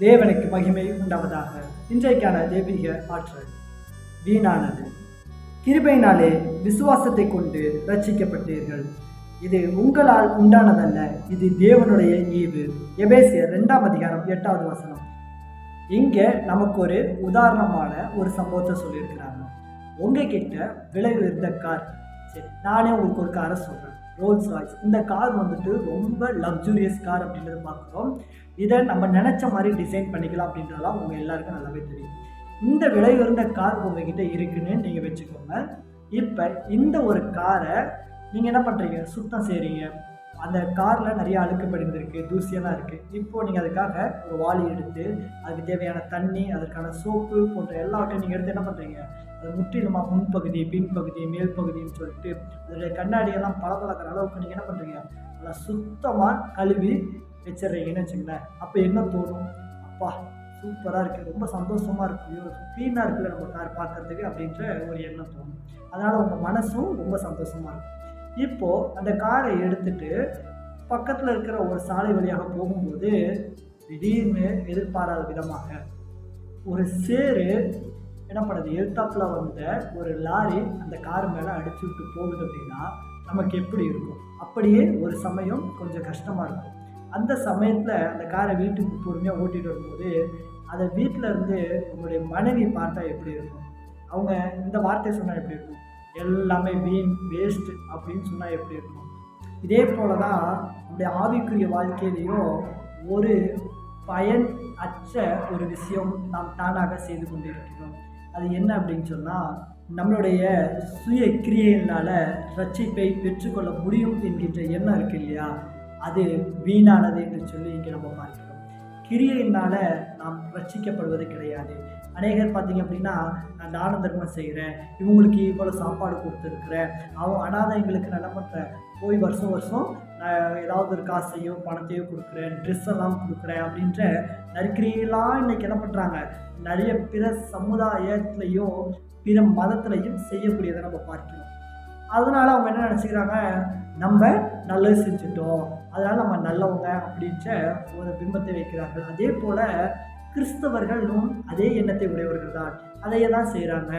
தேவனுக்கு மகிமை உண்டாவதாக. இன்றைக்கான தெய்வீக ஆற்றல். வீணானது. கிருபையினாலே விசுவாசத்தை கொண்டு ரட்சிக்கப்பட்டீர்கள் இது உங்களால் உண்டானதல்ல. இது தேவனுடைய ஈவு. எபேசியர் ரெண்டாம் அதிகாரம் எட்டாவது வசனம். இங்கே நமக்கு ஒரு உதாரணமான ஒரு சம்பவத்தை சொல்லியிருக்கிறாங்க. உங்ககிட்ட விலை உயர்ந்த கார். சரி நானே உங்களுக்கு ஒரு காரை சொல்கிறேன் ரோல்ஸ் ராய்ஸ் இந்த கார் வந்துட்டு ரொம்ப லக்ஸூரியஸ் கார் அப்படின்றத பார்க்குறோம். இதை நம்ம நினச்ச மாதிரி டிசைன் பண்ணிக்கலாம் அப்படின்றதெல்லாம் உங்கள் எல்லாருக்கும் நல்லாவே தெரியும். இந்த விலை உயர்ந்த கார் உங்ககிட்ட இருக்குன்னு நீங்கள் வச்சுக்கோங்க. இப்போ இந்த ஒரு காரை நீங்கள் என்ன பண்ணுறீங்க சுத்தம் செய்கிறீங்க அந்த காரில் நிறைய அழுக்கு படிந்திருக்கு தூசியெல்லாம் இருக்குது இப்போது நீங்கள் அதுக்காக ஒரு வாளி எடுத்து அதுக்கு தேவையான தண்ணி அதற்கான சோப்பு போன்ற எல்லாவற்றையும் நீங்கள் எடுத்து என்ன பண்ணுறீங்க அது முற்றிலுமாக முன்பகுதி பின்பகுதி மேல் பகுதின்னு சொல்லிட்டு அதோடைய கண்ணாடியெல்லாம் பளபளக்கிற அளவுக்கு நீங்கள் என்ன பண்ணுறீங்க நல்லா சுத்தமாக கழுவி வச்சிடுறீங்கன்னு வச்சுங்களேன். அப்போ என்ன தோணும்? அப்பா சூப்பராக இருக்குது ரொம்ப சந்தோஷமாக இருக்குது ஐயோ க்ளீனாக இருக்குல்ல நம்ம கார் பார்க்கறதுக்கு அப்படின்ற ஒரு எண்ணம் தோணும். அதனால் உங்கள் மனசும் ரொம்ப சந்தோஷமாக இருக்கும். இப்போது அந்த காரை எடுத்துட்டு பக்கத்தில் இருக்கிற ஒரு சாலை வழியாக போகும்போது திடீர்னு எதிர்பாராத விதமாக ஒரு சேரு என்ன பண்ணுது? எழுத்தாப்பில் வந்த ஒரு லாரி அந்த கார் மேலே அடிச்சு விட்டு போகுது அப்படின்னா நமக்கு எப்படி இருக்கும்? அப்படியே ஒரு சமயம் கொஞ்சம் கஷ்டமாக இருக்கும். அந்த சமயத்தில் அந்த காரை வீட்டுக்கு பொறுமையாக ஓட்டிகிட்டு வரும்போது அதை வீட்டில் இருந்து உங்களுடைய மனைவி பார்த்தா எப்படி இருக்கும்? அவங்க இந்த வார்த்தையை சொன்னால் எப்படி இருக்கும்? எல்லாமே வீண் வேஸ்ட் அப்படின்னு சொன்னால் எப்படி இருக்கும்? இதே போல தான் நம்முடைய ஆவிக்குரிய வாழ்க்கையிலையும் ஒரு பயன் அச்ச ஒரு விஷயம் நாம் தானாக செய்து கொண்டிருக்கிறோம். அது என்ன அப்படின்னு சொன்னால் நம்மளுடைய சுய கிரியையினால் ரட்சிப்பை பெற்றுக்கொள்ள முடியும் என்கின்ற எண்ணம் இருக்கு இல்லையா? அது வீணானது என்று சொல்லி இங்கே நம்ம பார்க்கலாம் கிரியையினால் நாம் ரட்சிக்கப்படுவது கிடையாது. அநேகர் பார்த்தீங்க அப்படின்னா நான் தான தர்மம் செய்கிறேன். இவங்களுக்கு இவ்வளோ சாப்பாடு கொடுத்துருக்குறேன். அவன் அனாதைங்களுக்கு நான் பண்ணுறேன் போய் வருஷம் வருஷம் நான் ஏதாவது ஒரு காசையோ பணத்தையோ கொடுக்குறேன். ட்ரெஸ் எல்லாம் கொடுக்குறேன். அப்படின்ற நற்கிரியெல்லாம் இன்னைக்கு என்ன பண்ணுறாங்க நிறைய பிற சமுதாயத்துலேயும் பிற மதத்துலையும் செய்யக்கூடியதை நம்ம பார்க்கிறோம். அதனால அவங்க என்ன நினச்சிக்கிறாங்க? நம்ம நல்லது செஞ்சுட்டோம். அதனால் நம்ம நல்லவங்க அப்படின்ற ஒரு பிம்பத்தை வைக்கிறார்கள். அதே போல் கிறிஸ்தவர்களும் அதே எண்ணத்தை உடையவர்கள் தான். அதையே தான் செய்கிறாங்க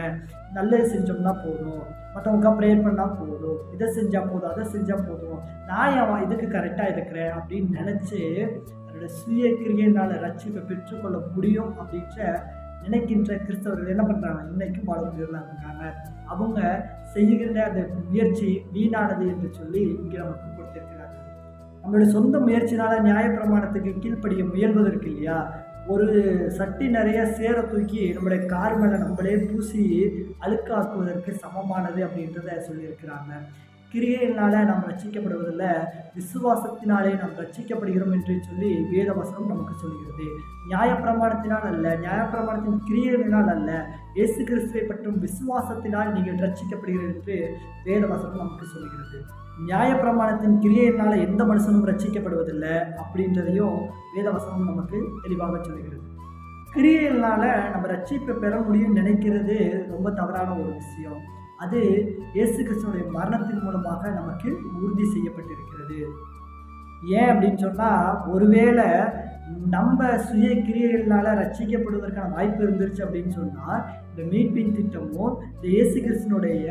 நல்லது செஞ்சோம்னா போதும். மற்றவங்க ப்ரேயர் பண்ணால் போதும். இதை செஞ்சால் போதும் அதை செஞ்சால் போதும். நான் என் இதுக்கு கரெக்டாக இருக்கிறேன் அப்படின்னு நினச்சி தன்னோட சுய கிரியையினால் ரட்சிப்பை பெற்றுக்கொள்ள முடியும் அப்படின்ற நினைக்கின்ற கிறிஸ்தவர்கள் என்ன பண்ணுறாங்க இன்னைக்கும் பல இருக்காங்க. அவங்க செய்கின்ற அந்த முயற்சி வீணானது என்று சொல்லி இங்கே நமக்கு கொடுத்துருக்கு நம்மளுடைய சொந்த முயற்சினால் நியாயப்பிரமாணத்துக்கு கீழ்ப்படிய முயல்வதற்கு இல்லையா? ஒரு சட்டி நிறைய சேர தூக்கி நம்மளுடைய கார் மேலே நம்மளே பூசி அழுக்காக்குவதற்கு சமமானது அப்படின்றத சொல்லியிருக்கிறாங்க. கிரியையினால நாம் ரட்சிக்கப்படுவதில்ல விசுவாசத்தினாலே நாம் ரட்சிக்கப்படுகிறோம் என்று சொல்லி வேதவசனம் நமக்கு சொல்கிறது. நியாயப்பிரமாணத்தினால் அல்ல நியாயப்பிரமாணத்தின் கிரியைகளினால் அல்ல இயேசு கிறிஸ்துவை பற்றும் விசுவாசத்தினால் நீங்கள் ரட்சிக்கப்படுகிறீர்கள் என்று வேதவசனம் நமக்கு சொல்கிறது. நியாயப்பிரமாணத்தின் கிரியையினால் எந்த மனுஷனும் ரட்சிக்கப்படுவதில்லை அப்படின்றதையும் வேதவசனம் நமக்கு தெளிவாக சொல்கிறது. கிரியையினால் நம்ம ரட்சிப்பை பெற முடியும்னு நினைக்கிறது ரொம்ப தவறான ஒரு விஷயம். அது இயேசு கிறிஸ்துவனுடைய மரணத்தின் மூலமாக நமக்கு உறுதி செய்யப்பட்டிருக்கிறது. ஏன் அப்படின்னு சொன்னால் ஒருவேளை நம்ம சுய கிரியைகளால் ரசிக்கப்படுவதற்கான வாய்ப்பு இருந்துருச்சு அப்படின்னு சொன்னால் இந்த மீட்பின் திட்டமும் இந்த இயேசு கிறிஸ்தனுடைய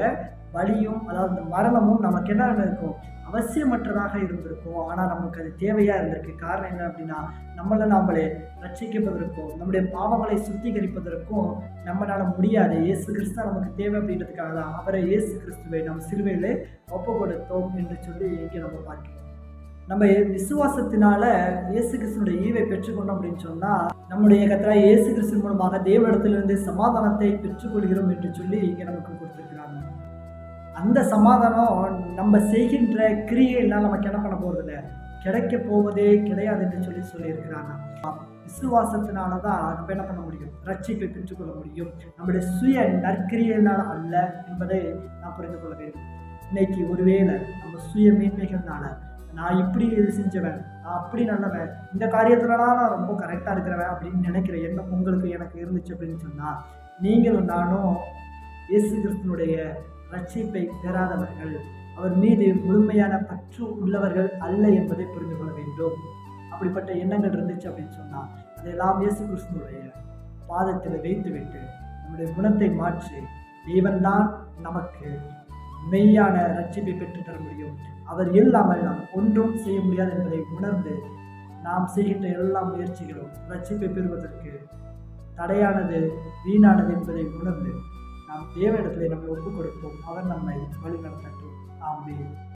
வழியும் அதாவது இந்த மரணமும் நமக்கு என்ன இருக்கும் அவசியமற்றதாக இருந்திருக்கும். ஆனால் நமக்கு அது தேவையாக இருந்திருக்கு. காரணம் என்ன அப்படின்னா நம்மளை நாமளே ரட்சிக்கப்பதற்கும் நம்முடைய பாவங்களை சுத்திகரிப்பதற்கும் நம்மளால முடியாது. இயேசு கிறிஸ்து நமக்கு தேவை அப்படின்றதுக்காக தான் அவரை இயேசு கிறிஸ்துவை நம் சிறுவையிலே ஒப்பு கொடுத்தோம் என்று சொல்லி இங்கே நம்ம பார்க்கிறோம். நம்ம விசுவாசத்தினால இயேசு கிறிஸ்துனுடைய ஈவை பெற்றுக்கொண்டோம் அப்படின்னு சொன்னால் நம்முடைய கத்திரா இயேசு கிறிஸ்து மூலமாக தேவனிடத்திலிருந்து சமாதானத்தை பெற்றுக்கொள்கிறோம் என்று சொல்லி இங்கே நமக்கு கொடுத்துருக்கிறாங்க. அந்த சமாதானம் நம்ம செய்கின்ற கிரியையெல்லாம் நமக்கு என்ன பண்ண போகிறதில்ல கிடைக்க போவதே கிடையாது என்று சொல்லி சொல்லியிருக்கிறாங்க. விசுவாசத்தினால தான் நம்ம என்ன பண்ண முடியும்? ரட்சிப்பை பெற்றுக்கொள்ள முடியும். நம்முடைய சுய நற்கிரியினால் அல்ல என்பதை நான் புரிந்து கொள்ள வேண்டும். இன்னைக்கு ஒருவேளை நம்ம சுய மேன்மைகள்னால நான் இப்படி இது செஞ்சவன் நான் அப்படி நல்லவன் இந்த காரியத்துலலாம் நான் ரொம்ப கரெக்டாக இருக்கிறவன் அப்படின்னு நினைக்கிற எண்ணம் உங்களுக்கு எனக்கு இருந்துச்சு அப்படின்னு சொன்னால் நீங்களும் நானும் இயேசு கிறிஸ்தனுடைய ரட்சிப்பை பெறாதவர்கள். அவர் மீது முழுமையான பற்று உள்ளவர்கள் அல்ல என்பதை புரிந்து கொள்ள வேண்டும். அப்படிப்பட்ட எண்ணங்கள் இருந்துச்சு அப்படின்னு சொன்னால் அதையெல்லாம் இயேசு கிறிஸ்துனுடைய பாதத்தில் வைத்துவிட்டு நம்முடைய குணத்தை மாற்றி தேவன்தான் நமக்கு மெய்யான ரட்சிப்பை பெற்றுத் தர முடியும். அவர் இல்லாமல் நாம் ஒன்றும் செய்ய முடியாது என்பதை உணர்ந்து நாம் செய்கின்ற எல்லா முயற்சிகளும் ரட்சிப்பை பெறுவதற்கு தடையானது வீணானது என்பதை உணர்ந்து நாம் தேவ இடத்துல நம்மை ஒப்புக் கொடுப்போம் அவர் நம்மை வழி நடத்தட்டும் ஆம்பே